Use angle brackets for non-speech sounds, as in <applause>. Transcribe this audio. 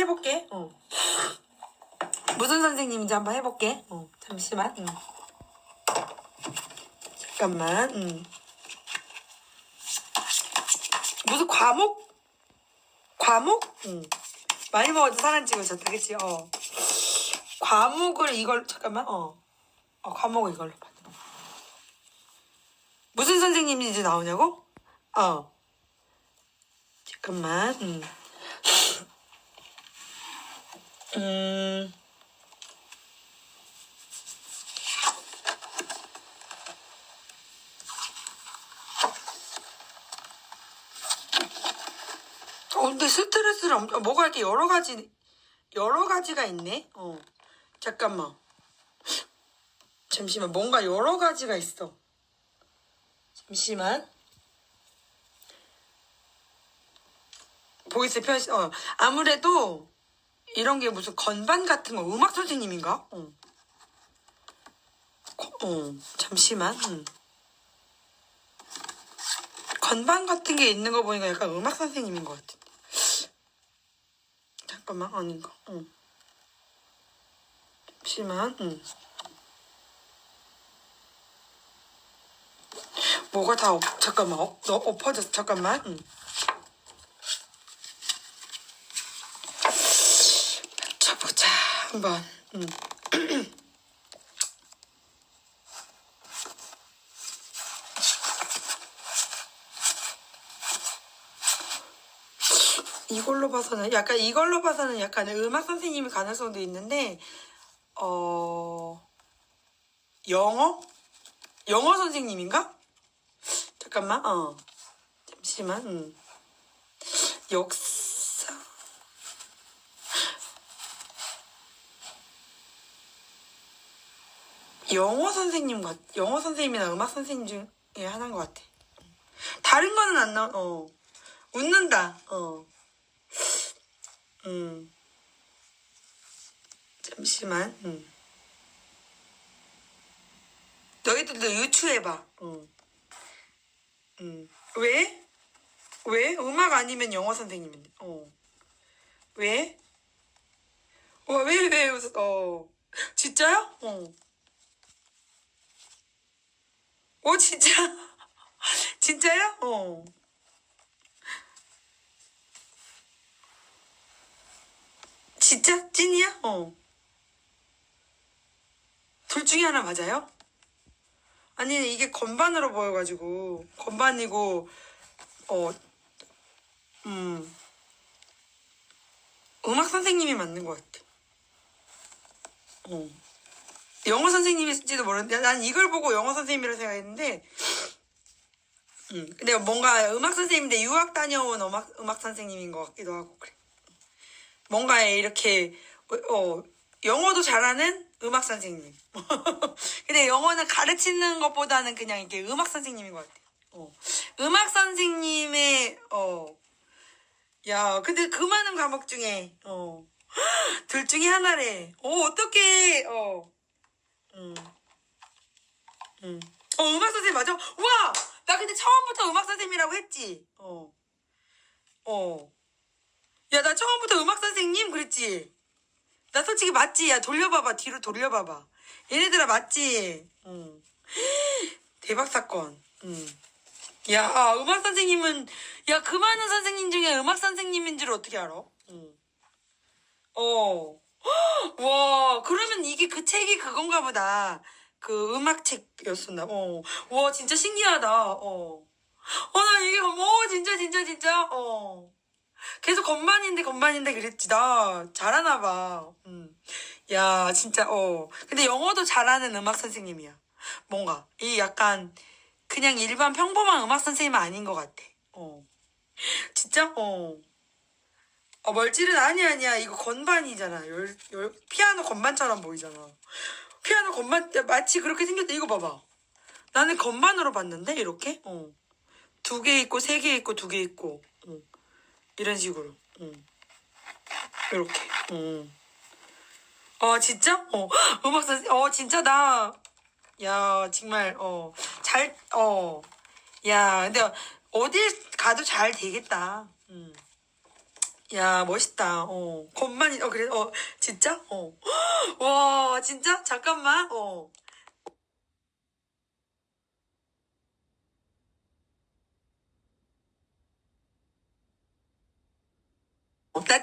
해볼게. 어. 무슨 선생님인지 한번 해볼게. 어, 잠시만. 응. 잠깐만. 응. 무슨 과목? 과목? 응. 많이 먹어도 사람 찍으셨다, 그치? 어. 과목을 이걸, 잠깐만, 어. 어, 과목을 이걸로 봐. 무슨 선생님인지 나오냐고? 어. 잠깐만, 음. 음. 어, 근데 스트레스를 엄청, 뭐가 이렇게 여러 가지, 여러 가지가 있네? 어. 잠깐만. 잠시만, 뭔가 여러 가지가 있어. 잠시만. 보이스 표시, 어, 아무래도 이런 게 무슨 건반 같은 거, 음악 선생님인가? 어. 거- 어, 잠시만. 음. 건반 같은 게 있는 거 보니까 약간 음악 선생님인 것 같은데. 잠깐만, 아닌가? 어. 잠시만, 음. 뭐가 다 엎, 잠깐만, 엎, 너 엎어졌어. 잠깐만. 응. 한번. 응. 이걸로 봐서는 약간 이걸로 봐서는 약간 음악 선생님이 가능성도 있는데 어 영어 영어 선생님인가? 잠깐만, 어. 잠시만, 음. 역사. 영어 선생님 같, 영어 선생님이나 음악 선생님 중에 하나인 것 같아. 다른 거는 안 나오, 어. 웃는다, 어. 음. 잠시만, 음. 너희들도 유추해봐, 응. 음. 왜? 왜? 음악 아니면 영어 선생님인데. 어. 왜? 어, 왜, 왜? 어. 진짜요? 어. 어, 진짜? <laughs> 진짜요? 어. 진짜? 찐이야? 어. 둘 중에 하나 맞아요? 아니 이게 건반으로 보여가지고 건반이고 어 음. 음악 선생님이 맞는 것 같아. 어. 영어 선생님일지도 모르는데 난 이걸 보고 영어 선생님이라고 생각했는데 음. 근데 뭔가 음악 선생님인데 유학 다녀온 음악 음악 선생님인 것 같기도 하고 그래. 뭔가 이렇게 어 영어도 잘하는 음악 선생님. <laughs> 근데 영어는 가르치는 것보다는 그냥 이게 음악 선생님인 것 같아. 어. 음악 선생님의 어. 야, 근데 그 많은 과목 중에 어. <gasps> 둘 중에 하나래. 어, 어떡해. 어. 음. 음. 어, 음악 선생님 맞아? 우와! 나 근데 처음부터 음악 선생님이라고 했지. 어. 어. 야, 나 처음부터 음악 선생님 그랬지. 나 솔직히 맞지? 야, 돌려봐봐. 뒤로 돌려봐봐. 얘네들아, 맞지? 응. <gasps> 대박 사건. 응. 야, 음악 선생님은, 야, 그 많은 선생님 중에 음악 선생님인 줄 어떻게 알아? 응. 어. <gasps> 와, 그러면 이게 그 책이 그건가 보다. 그 음악 책이었었나? 어. 와, 진짜 신기하다. 어. 어, 나 이게, 어, 진짜, 진짜, 진짜, 어. 계속 건반인데 건반인데 그랬지 나 잘하나 봐. 음. 야 진짜 어. 근데 영어도 잘하는 음악 선생님이야. 뭔가 이 약간 그냥 일반 평범한 음악 선생님은 아닌 것 같아. 어. 진짜 어. 어 멀찌는 아니 아니야 이거 건반이잖아. 열, 열 피아노 건반처럼 보이잖아. 피아노 건반 마치 그렇게 생겼다 이거 봐봐. 나는 건반으로 봤는데 이렇게 어. 두 개 있고 세 개 있고 두 개 있고. 어. 이런 식으로. 응. 이렇게. 응. 어 진짜? 어 <gasps> 음악 선생. 어 진짜 나. 야 정말 어 잘 어. 야 근데 어딜 가도 잘 되겠다. 응. 야 멋있다. 어 겉만 어 그래 어 진짜 어 <gasps> 와 진짜 잠깐만 어. 나